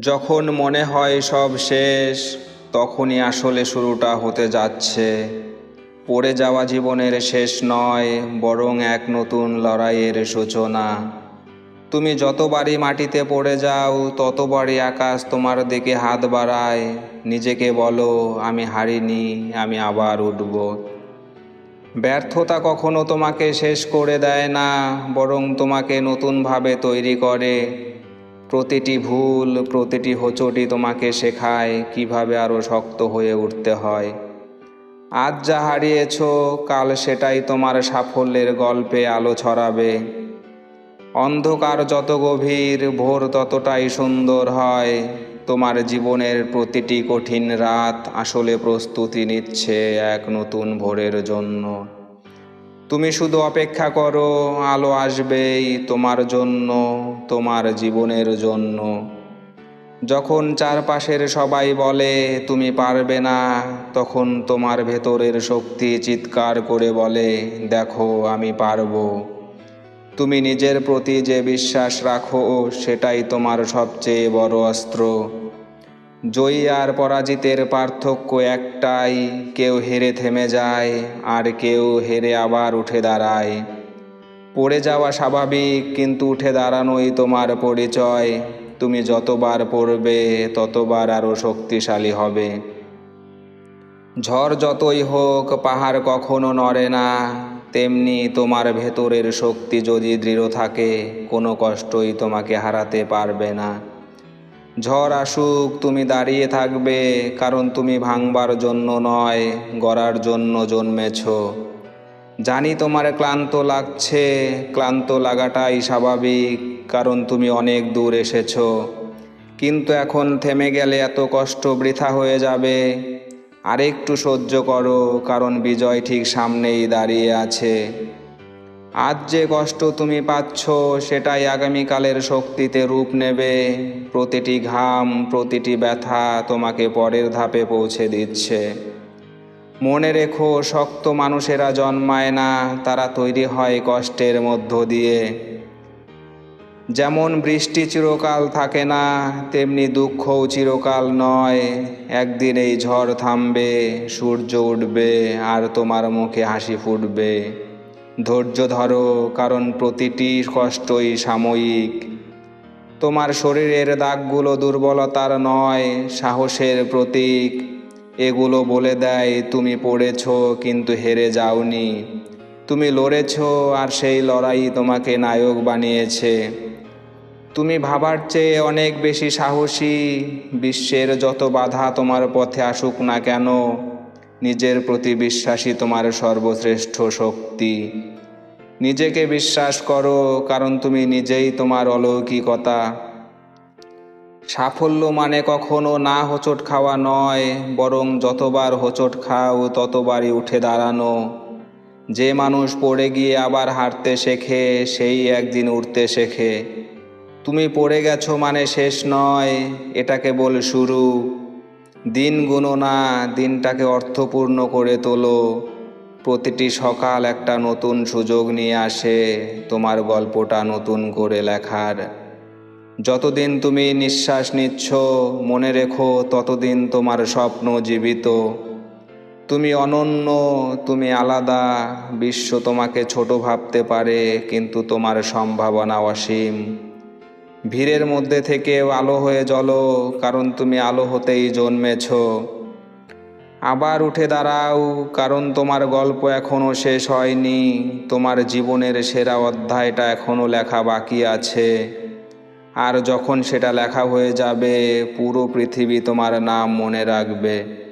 যখন মনে হয় সব শেষ, তখনই আসলে শুরুটা হতে যাচ্ছে। পড়ে যাওয়া জীবনের শেষ নয়, বরং এক নতুন লড়াইয়ের সূচনা। তুমি যতবারই মাটিতে পড়ে যাও, ততবারই আকাশ তোমার দিকে হাত বাড়ায়। নিজেকে বলো, আমি হারিনি, আমি আবার উঠব। ব্যর্থতা কখনো তোমাকে শেষ করে দেয় না, বরং তোমাকে নতুনভাবে তৈরি করে। প্রতিটি ভুল, প্রতিটি হোঁচটি তোমাকে শেখায় কীভাবে আরও শক্ত হয়ে উঠতে হয়। আজ যা হারিয়েছ, কাল সেটাই তোমার সাফল্যের গল্পে আলো ছড়াবে। অন্ধকার যত গভীর, ভোর ততটাই সুন্দর হয়। তোমার জীবনের প্রতিটি কঠিন রাত আসলে প্রস্তুতি নিচ্ছে এক নতুন ভোরের জন্য। তুমি শুধু অপেক্ষা করো, আলো আসবেই তোমার জন্য, তোমার জীবনের জন্য। যখন চারপাশের সবাই বলে, তুমি পারবে না, তখন তোমার ভেতরের শক্তি চিৎকার করে বলে, দেখো, আমি পারব। তুমি নিজের প্রতি যে বিশ্বাস রাখো, সেটাই তোমার সবচেয়ে বড় অস্ত্র। জয়ী আর পরাজিতের পার্থক্য একটাই, কেউ হেরে থেমে যায় আর কেউ হেরে আবার উঠে দাঁড়ায়। পড়ে যাওয়া স্বাভাবিক, কিন্তু উঠে দাঁড়ানোই তোমার পরিচয়। তুমি যতবার পড়বে, ততবার আরও শক্তিশালী হবে। ঝড় যতই হোক, পাহাড় কখনো নড়ে না। তেমনি তোমার ভেতরের শক্তি যদি দৃঢ় থাকে, কোনো কষ্টই তোমাকে হারাতে পারবে না। ঝড় আসুক, তুমি দাঁড়িয়ে থাকবে, কারণ তুমি ভাঙবার জন্য নয়, গড়ার জন্য জন্মেছ। জানি তোমার ক্লান্ত লাগছে, ক্লান্ত লাগাটাই স্বাভাবিক, কারণ তুমি অনেক দূর এসেছ। কিন্তু এখন থেমে গেলে এত কষ্ট বৃথা হয়ে যাবে। আরেকটু সহ্য করো, কারণ বিজয় ঠিক সামনেই দাঁড়িয়ে আছে। আজ যে কষ্ট তুমি পাচ্ছ, সেটাই আগামীকালের শক্তিতে রূপ নেবে। প্রতিটি ঘাম, প্রতিটি ব্যথা তোমাকে পরের ধাপে পৌঁছে দিচ্ছে। মনে রেখো, শক্ত মানুষেরা জন্মায় না, তারা তৈরি হয় কষ্টের মধ্য দিয়ে। যেমন বৃষ্টি চিরকাল থাকে না, তেমনি দুঃখও চিরকাল নয়। একদিন এই ঝড় থামবে, সূর্য উঠবে, আর তোমার মুখে হাসি ফুটবে। ধৈর্য ধরো, কারণ প্রতিটি কষ্টই সাময়িক। তোমার শরীরের দাগগুলো দুর্বলতার নয়, সাহসের প্রতীক। এগুলো বলে দেয়, তুমি পড়েছ কিন্তু হেরে যাওনি। তুমি লড়েছ আর সেই লড়াই তোমাকে নায়ক বানিয়েছে। তুমি ভাবার চেয়ে অনেক বেশি সাহসী। বিশ্বের যত বাধা তোমার পথে আসুক না কেন নিজের প্রতি বিশ্বাসী তোমার সর্বশ্রেষ্ঠ শক্তি। নিজেকে বিশ্বাস করো, কারণ তুমি নিজেই তোমার অলৌকিকতা। সাফল্য মানে কখনো না হোঁচট খাওয়া নয়, বরং যতবার হোঁচট খাও, ততবারই উঠে দাঁড়ানো। যে মানুষ পড়ে গিয়ে আবার হাঁটতে শেখে, সেই একদিন উঠতে শেখে। তুমি পড়ে গেছো মানে শেষ নয়, এটা কেবল শুরু। দিন গুনো না, দিনটাকে অর্থপূর্ণ করে তোলো। প্রতিটি সকাল একটা নতুন সুযোগ নিয়ে আসে, তোমার গল্পটা নতুন করে লেখার। যতদিন তুমি নিঃশ্বাস নিচ্ছ, মনে রেখো, ততদিন তোমার স্বপ্ন জীবিত। তুমি অনন্য, তুমি আলাদা, বিশ্ব তোমাকে ছোট ভাবতে পারে, কিন্তু তোমার সম্ভাবনা অসীম। ভিড়ের মধ্যে থেকেও আলো হয়ে জ্বলো, কারণ তুমি আলো হতেই জন্মেছ। আবার উঠে দাঁড়াও, কারণ তোমার গল্প এখনও শেষ হয়নি, তোমার জীবনের সেরা অধ্যায়টা এখনও লেখা বাকি আছে। আর যখন সেটা লেখা হয়ে যাবে, পুরো পৃথিবী তোমার নাম মনে রাখবে।